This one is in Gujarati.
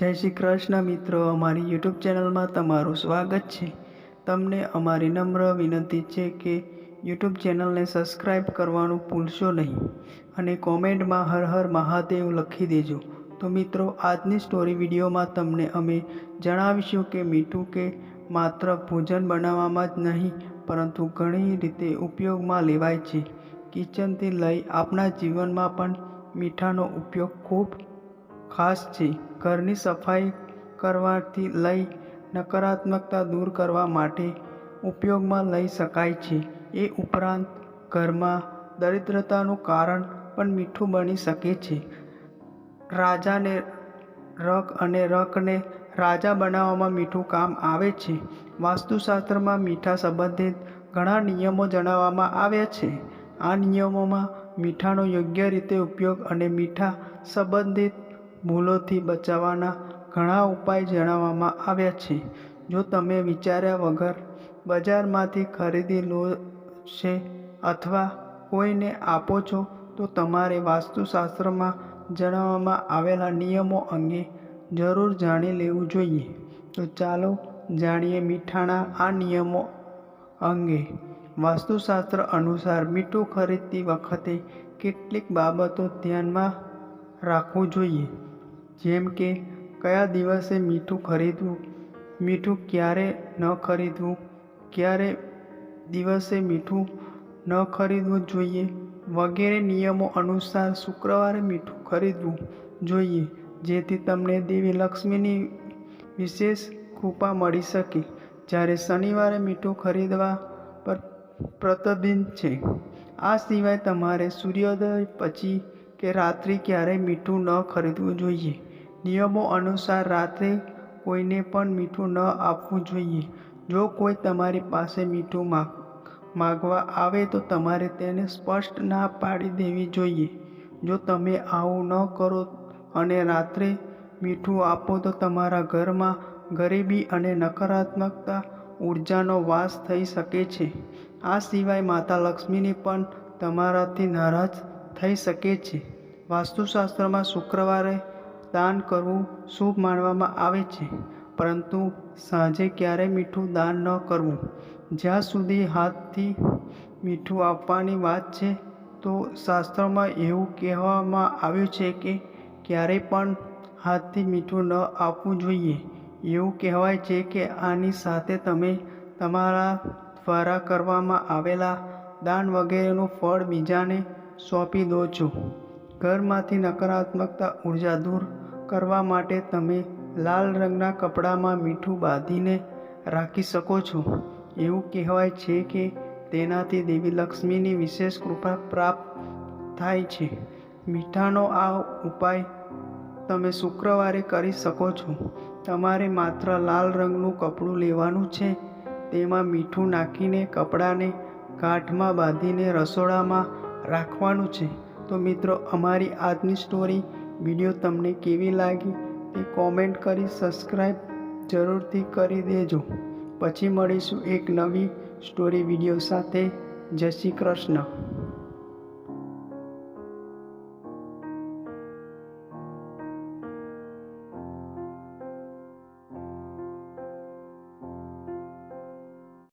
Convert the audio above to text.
જય શ્રી કૃષ્ણ મિત્રો, અમારી યુટ્યુબ ચેનલમાં તમારું સ્વાગત છે. તમને અમારી નમ્ર વિનંતી છે કે યુટ્યુબ ચેનલને સબસ્ક્રાઈબ કરવાનું ભૂલશો નહીં અને કોમેન્ટમાં હર હર મહાદેવ લખી દેજો. તો મિત્રો, આજની સ્ટોરી વિડીયોમાં તમને અમે જણાવીશું કે મીઠું કે માત્ર ભોજન બનાવવામાં જ નહીં, પરંતુ ઘણી રીતે ઉપયોગમાં લેવાય છે. કિચનથી લઈ આપણા જીવનમાં પણ મીઠાનો ઉપયોગ ખૂબ ખાસ છે. ઘરની સફાઈ કરવાથી લઈ નકારાત્મકતા દૂર કરવા માટે ઉપયોગમાં લઈ શકાય છે. એ ઉપરાંત ઘરમાં દરિદ્રતાનું કારણ પણ મીઠું બની શકે છે. રાજાને રક અને રકને રાજા બનાવવામાં મીઠું કામ આવે છે. વાસ્તુશાસ્ત્રમાં મીઠા સંબંધિત ઘણા નિયમો જણાવવામાં આવ્યા છે. આ નિયમોમાં મીઠાનો યોગ્ય રીતે ઉપયોગ અને મીઠા સંબંધિત ભૂલોથી બચાવવાના ઘણા ઉપાય જણાવવામાં આવ્યા છે. જો તમે વિચાર્યા વગર બજારમાંથી ખરીદી લો છે અથવા કોઈને આપો છો, તો તમારે વાસ્તુશાસ્ત્રમાં જણાવવામાં આવેલા નિયમો અંગે જરૂર જાણી લેવું જોઈએ. તો ચાલો જાણીએ મીઠાના આ નિયમો અંગે. વાસ્તુશાસ્ત્ર અનુસાર મીઠું ખરીદતી વખતે કેટલીક બાબતો ધ્યાનમાં રાખવું જોઈએ. જેમ કે, કયા દિવસે મીઠું ખરીદવું? મીઠું ક્યારે ન ખરીદવું? ક્યારે દિવસે મીઠું ન ખરીદવું જોઈએ? વગેરે નિયમો અનુસાર શુક્રવારે મીઠું ખરીદવું જોઈએ, જેથી તમને દેવી લક્ષ્મીની વિશેષ કૃપા મળી શકે. જ્યારે શનિવારે મીઠું ખરીદવા પર પ્રતિબંધ છે, આ સિવાય તમારે સૂર્યોદય પછી કે રાત્રિ ક્યારેય મીઠું ન ખરીદવું જોઈએ. નિયમો અનુસાર રાત્રે કોઈને પણ મીઠું ન આપવું જોઈએ. જો કોઈ તમારી પાસે મીઠું માગ માગવા આવે તો તમારે તેને સ્પષ્ટ ના પાડી દેવી જોઈએ. જો તમે આવું ન કરો અને રાત્રે મીઠું આપો તો તમારા ઘરમાં ગરીબી અને નકારાત્મકતા ઉર્જાનો વાસ થઈ શકે છે. આ સિવાય માતા લક્ષ્મીની પણ તમારાથી નારાજ થઈ શકે છે. વાસ્તુશાસ્ત્રમાં શુક્રવારે દાન કરવું શુભ માનવામાં આવે છે. પરંતુ સાંજે ક્યારેય મીઠું દાન ન કરવું? જ્યાં સુધી હાથથી મીઠું આપવાની વાત છે, તો શાસ્ત્રમાં એવું કહેવામાં આવ્યું છે કે ક્યારેય પણ હાથથી મીઠું ન આપવું જોઈએ. એવું કહેવાય છે કે આની સાથે તમે તમારા દ્વારા કરવામાં આવેલા દાન વગેરેનું ફળ બીજાને સોંપી દો છો. ઘરમાંથી નકારાત્મકતા ઊર્જા દૂર કરવા માટે તમે લાલ રંગના કપડામાં મીઠું બાંધીને રાખી શકો છો. એવું કહેવાય છે કે તેનાથી દેવી લક્ષ્મીની વિશેષ કૃપા પ્રાપ્ત થાય છે. મીઠાનો આ ઉપાય તમે શુક્રવારે કરી શકો છો. તમારે માત્ર લાલ રંગનું કપડું લેવાનું છે. તેમાં મીઠું નાખીને કપડાને ગાંઠમાં બાંધીને રસોડામાં રાખવાનું છે. તો મિત્રો, અમારી આજની સ્ટોરી વીડિયો તમને કેવી લાગી તે કોમેન્ટ કરી સબસ્ક્રાઈબ જરૂરથી કરી દેજો. પછી મળીશું એક નવી સ્ટોરી વીડિયો સાથે. જય શ્રી કૃષ્ણ.